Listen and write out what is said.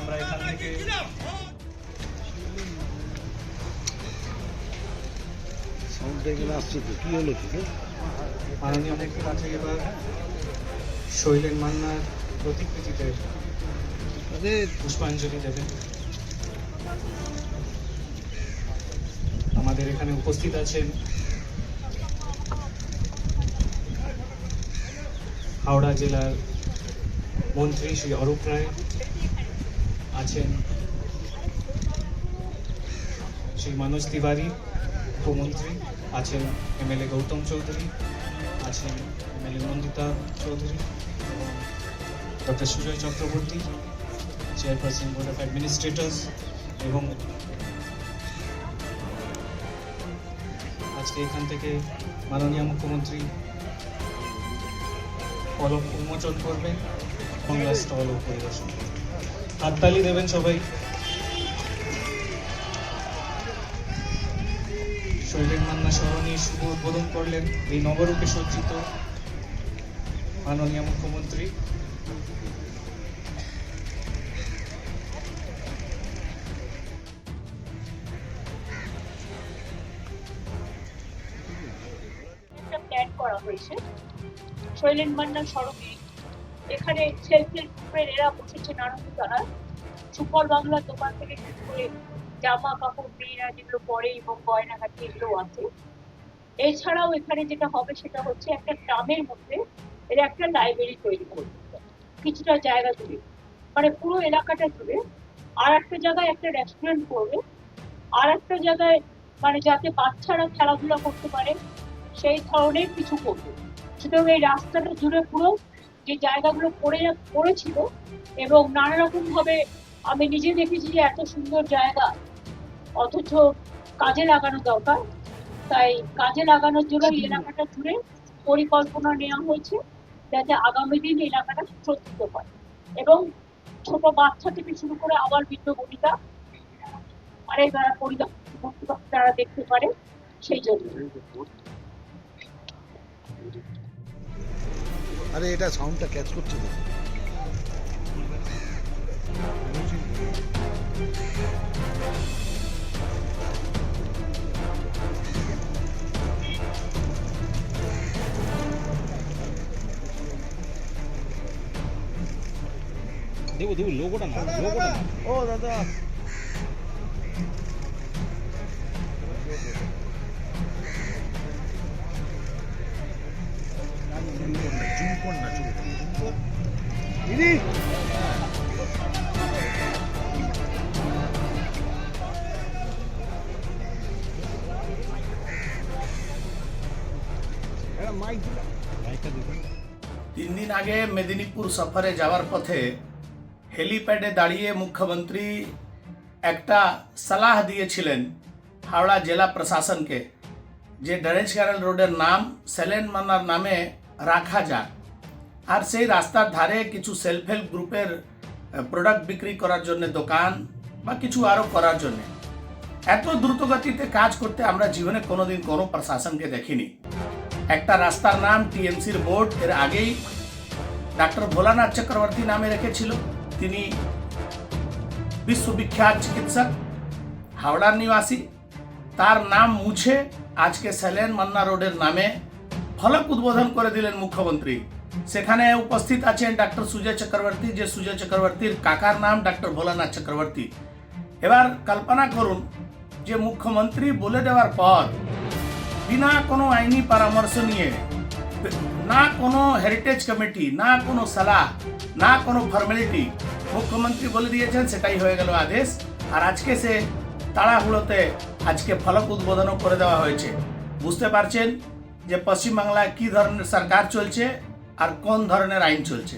আমরা এখান থেকে সাউন্ডটা এখানে আসছে তো কী হলো কি মাননীয় কাছে এবার শৈলেন মান্নার প্রতিকৃতিতে পুষ্পাঞ্জলি দেবেন। আমাদের এখানে উপস্থিত আছেন হাওড়া জেলার মন্ত্রী শ্রী অরূপ রায়। আছেন শ্রী মনোজ তিওয়ারি, উপমন্ত্রী, আছেন এমএলএ গৌতম চৌধুরী, আছেন MLA Nandita Chowdhury, doctor Sujoy Chakraborty, chairperson board of administrators এবং আজকে এখান থেকে মাননীয় মুখ্যমন্ত্রী ফলক উন্মোচন করবেন বাংলা স্টলও পরিদর্শন করবেন হাততালি দেবেন সবাই। শৈলেন মান্না সরণি শুভ উদ্বোধন করলেন। এই নবরূপে সজ্জিত মাননীয় মুখ্যমন্ত্রী। করা হয়েছে। শৈলেন মান্না সড়কে এখানে সেলফ হেল্প গ্রুপের এরা বসেছে নানান তারা। সুফল বাংলার দোকান থেকে শুরু করে জামা কাপড় মেয়েরা যেগুলো পরে এবং গয়নাঘাটি এগুলো আছে। এছাড়াও এখানে যেটা হবে সেটা হচ্ছে একটা গ্রামের মধ্যে এরা একটা লাইব্রেরি তৈরি করবে। কিছুটা জায়গা জুড়ে। মানে পুরো এলাকাটা জুড়ে। আর একটা জায়গায় একটা রেস্টুরেন্ট করবে। আর একটা জায়গায় মানে যাতে বাচ্চারা খেলাধুলা করতে পারে, সেই ধরনের কিছু করবে। সুতরাং এই রাস্তাটা জুড়ে পুরো যে জায়গাগুলো পড়ে পড়েছিল এবং নানা রকম ভাবে আমি নিজে দেখেছি যে এত সুন্দর জায়গা, অথচ কাজে লাগানো দরকার। তাই কাজে লাগানোর জন্য এলাকাটা জুড়ে পরিকল্পনা নেওয়া হয়েছে যাতে আগামী দিন এলাকাটা সুরক্ষিত হয়। এবং ছোট বাচ্চা থেকে শুরু করে আবার বৃদ্ধ বনিতা আরে যারা পরিবার তারা দেখতে পারে, সেই জন্য। আরে এটা সাউন্ডটা ক্যাচ করছে তো। দেবো দেবো লোগোটা না লোগোটা না ও দাদা। দিতে তিন দিন আগে মেদিনীপুর সফরে যাওয়ার পথে হেলিপ্যাডে দাঁড়িয়ে মুখ্যমন্ত্রী একটা সালাহ দিয়েছিলেন হাওড়া জেলা প্রশাসনকে যে ড্যারেজ ক্যারেল রোডের নাম সেলেন মান্নার নামে রাখা যাক আর সেই রাস্তার ধারে কিছু সেলফ হেল্প গ্রুপের প্রোডাক্ট বিক্রি করার জন্য দোকান বা কিছু আরও করার জন্য। এত দ্রুতগতিতে কাজ করতে আমরা জীবনে কোনোদিন কোনো প্রশাসনকে দেখিনি। একটা রাস্তার নাম টিএমসির বোর্ড, এর আগেই ডাক্তার ভোলানাথ চক্রবর্তী নামে রেখেছিল। তিনি বিশ্ববিখ্যাত চিকিৎসক, হাওড়ার নিবাসী। তার নাম মুছে আজকে সেলেন মান্না রোডের নামে ফলক উদ্বোধন করে দিলেন মুখ্যমন্ত্রী। সেখানে উপস্থিত আছেন ডাক্তার সুজয় চক্রবর্তী, যে সুজয় চক্রবর্তীর কাকার নাম ডাক্তার ভোলানাথ চক্রবর্তী। এবার কল্পনা করুন যে মুখ্যমন্ত্রী বলে দেওয়ার পর বিনা কোনো আইনি পরামর্শ নিয়ে, না কোনো হেরিটেজ কমিটি না কোনো সালাহ, না কোনো ফর্মালিটি মুখ্যমন্ত্রী বলে দিয়েছেন, সেটাই হয়ে গেল আদেশ। আর আজকে সে তাড়াহুড়োতে আজকে ফলক উদ্বোধনও করে দেওয়া হয়েছে। বুঝতে পারছেন যে পশ্চিমবাংলায় কী ধরনের সরকার চলছে আর কোন ধরনের আইন চলছে?